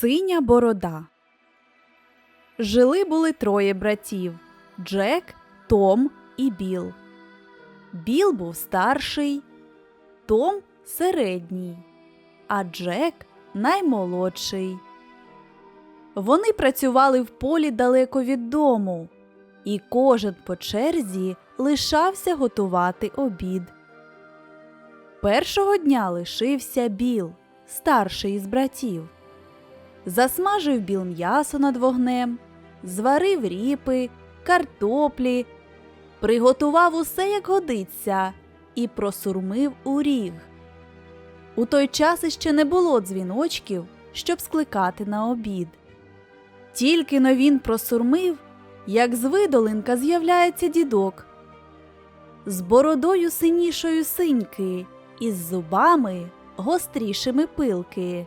Синя борода. Жили були троє братів Джек, Том і Біл. Біл був старший, Том середній, а Джек наймолодший. Вони працювали в полі далеко від дому, і кожен по черзі лишався готувати обід. Першого дня лишився Біл, старший із братів. Засмажив біл м'ясо над вогнем, зварив ріпи, картоплі, приготував усе, як годиться, і просурмив у ріг. У той час іще не було дзвіночків, щоб скликати на обід. Тільки но він просурмив, як з видолинка з'являється дідок. З бородою синішою синьки, і з зубами гострішими пилки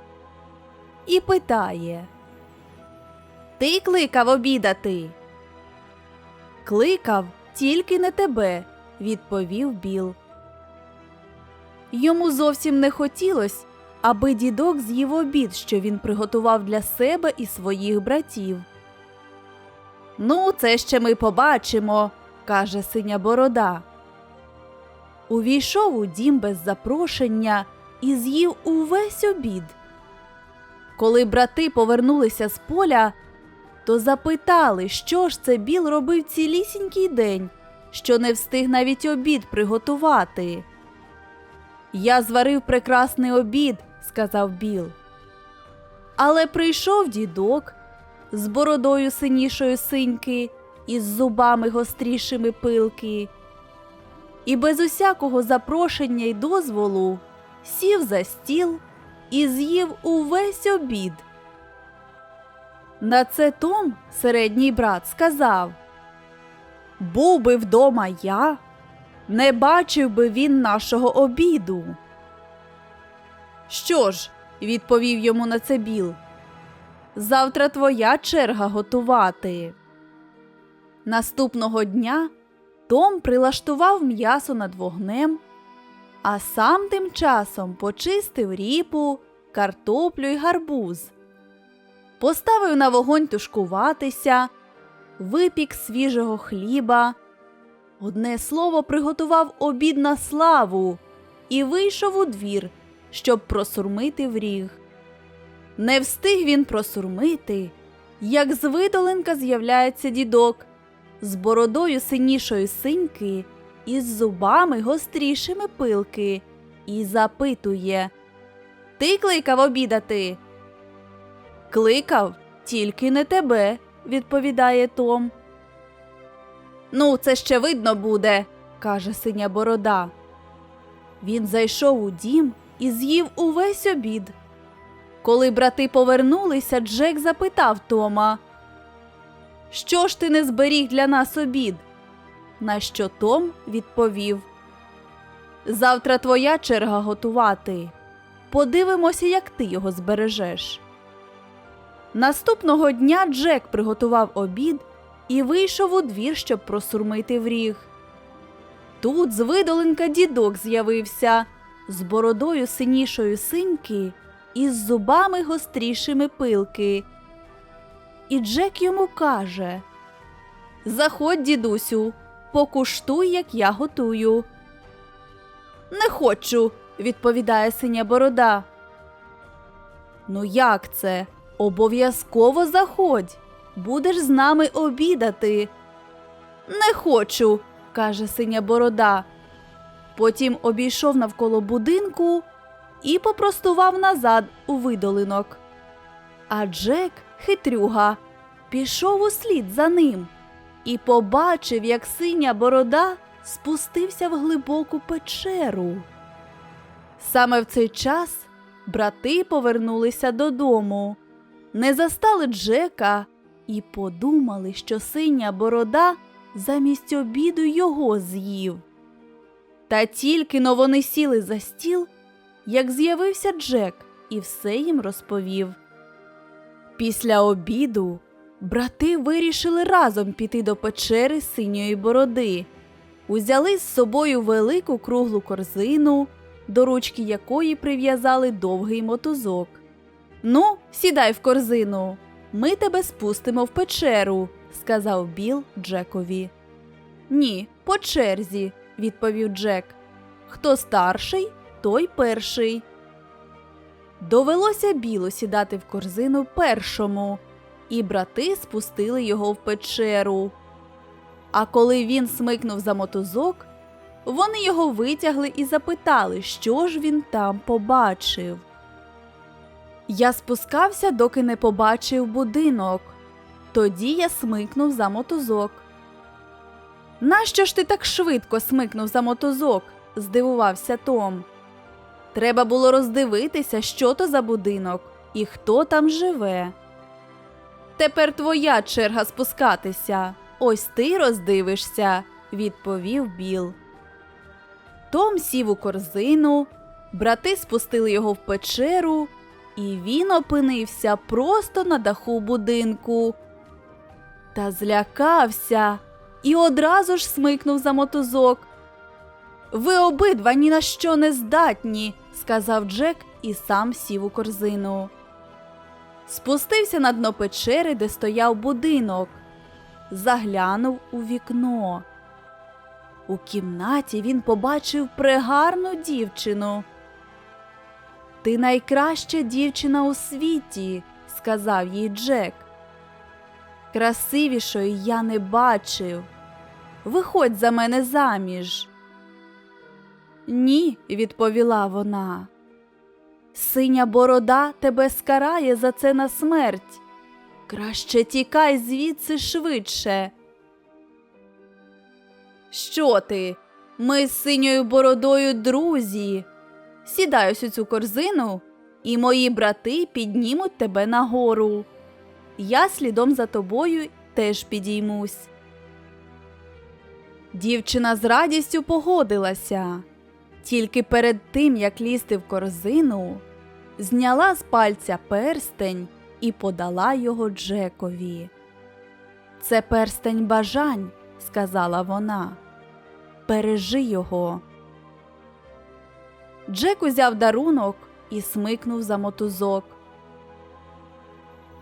і питає Ти кликав обідати? Кликав тільки не тебе, відповів Біл. Йому зовсім не хотілось, аби дідок з'їв обід, що він приготував для себе і своїх братів. Ну, це ще ми побачимо, каже синя борода. Увійшов у дім без запрошення і з'їв увесь обід. Коли брати повернулися з поля, то запитали, що ж це Біл робив цілісінький день, що не встиг навіть обід приготувати. Я зварив прекрасний обід, сказав Біл. Але прийшов дідок з бородою синішої синьки і з зубами гострішими пилки. І без усякого запрошення й дозволу сів за стіл і з'їв увесь обід. На це Том, середній брат, сказав Був би вдома я, не бачив би він нашого обіду. Що ж, відповів йому на це Біл, завтра твоя черга готувати. Наступного дня Том прилаштував м'ясо над вогнем а сам тим часом почистив ріпу, картоплю й гарбуз. Поставив на вогонь тушкуватися, випік свіжого хліба. Одне слово приготував обід на славу і вийшов у двір, щоб просурмити в ріг. Не встиг він просурмити, як з видоленка з'являється дідок з бородою синішої синьки із зубами гострішими пилки, і запитує Ти кликав обідати? Кликав, тільки не тебе, відповідає Том. Ну, це ще видно буде, каже синя борода. Він зайшов у дім і з'їв увесь обід. Коли брати повернулися, Джек запитав Тома, Що ж ти не зберіг для нас обід? На що Том відповів Завтра твоя черга готувати. Подивимося, як ти його збережеш. Наступного дня Джек приготував обід і вийшов у двір, щоб просурмити в ріг. Тут з видоленка дідок з'явився з бородою синішої синьки і з зубами гострішими пилки. І Джек йому каже Заходь, дідусю, покуштуй, як я готую. Не хочу, відповідає синя борода. Ну, як це? Обов'язково заходь. Будеш з нами обідати. Не хочу, каже синя борода. Потім обійшов навколо будинку і попростував назад у видолинок. А Джек, хитрюга, пішов услід за ним і побачив, як синя борода спустився в глибоку печеру. Саме в цей час брати повернулися додому, не застали Джека і подумали, що синя борода замість обіду його з'їв. Та тільки но вони сіли за стіл, як з'явився Джек і все їм розповів. Після обіду брати вирішили разом піти до печери синьої бороди, узяли з собою велику круглу корзину, до ручки якої прив'язали довгий мотузок. Ну, сідай в корзину. Ми тебе спустимо в печеру, сказав Біл Джекові. Ні, по черзі, відповів Джек. Хто старший, той перший. Довелося білу сідати в корзину першому, і брати спустили його в печеру. А коли він смикнув за мотузок, вони його витягли і запитали, що ж він там побачив. Я спускався, доки не побачив будинок. Тоді я смикнув за мотузок. Нащо ж ти так швидко смикнув за мотузок? здивувався Том. Треба було роздивитися, що то за будинок і хто там живе. Тепер твоя черга спускатися. Ось ти роздивишся, відповів Біл. Том сів у корзину, брати спустили його в печеру, і він опинився просто на даху будинку. Та злякався і одразу ж смикнув за мотузок. Ви обидва ні на що не здатні, сказав Джек і сам сів у корзину. Спустився на дно печери, де стояв будинок, заглянув у вікно. У кімнаті він побачив прегарну дівчину. Ти найкраща дівчина у світі, сказав їй Джек. Красивішої я не бачив. Виходь за мене заміж. Ні, відповіла вона. Синя борода тебе скарає за це на смерть. Краще тікай звідси швидше. Що ти? Ми з синьою бородою друзі. Сідай ось у цю корзину, і мої брати піднімуть тебе нагору. Я слідом за тобою теж підіймусь. Дівчина з радістю погодилася. Тільки перед тим, як лізти в корзину, зняла з пальця перстень і подала його Джекові. Це перстень бажань, сказала вона. Бережи його. Джек узяв дарунок і смикнув за мотузок.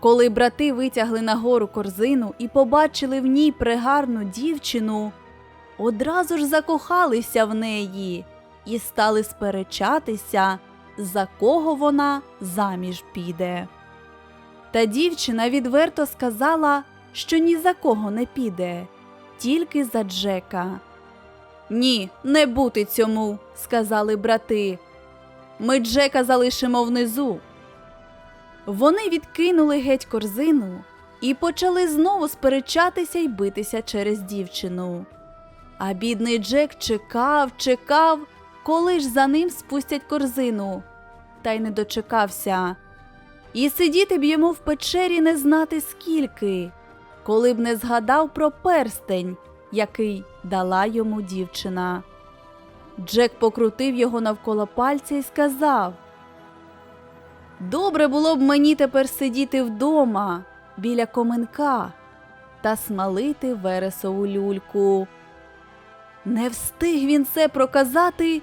Коли брати витягли нагору корзину і побачили в ній пригарну дівчину, одразу ж закохалися в неї і стали сперечатися, за кого вона заміж піде. Та дівчина відверто сказала, що ні за кого не піде, тільки за Джека. Ні, не бути цьому, сказали брати. Ми Джека залишимо внизу. Вони відкинули геть корзину і почали знову сперечатися й битися через дівчину. А бідний Джек чекав, чекав, коли ж за ним спустять корзину, та й не дочекався. І сидіти б йому в печері не знати скільки, коли б не згадав про перстень, який дала йому дівчина. Джек покрутив його навколо пальця і сказав Добре було б мені тепер сидіти вдома біля коменка та смалити вересову люльку. Не встиг він це проказати,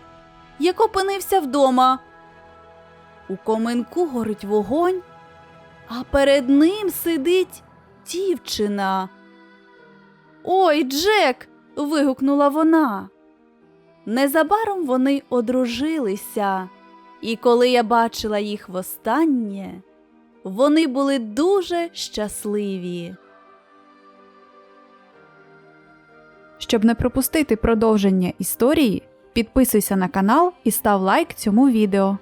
як опинився вдома. У коменку горить вогонь, а перед ним сидить дівчина. Ой, Джек. вигукнула вона. Незабаром вони одружилися, і коли я бачила їх востаннє, вони були дуже щасливі. Щоб не пропустити продовження історії, підписуйся на канал і став лайк цьому відео.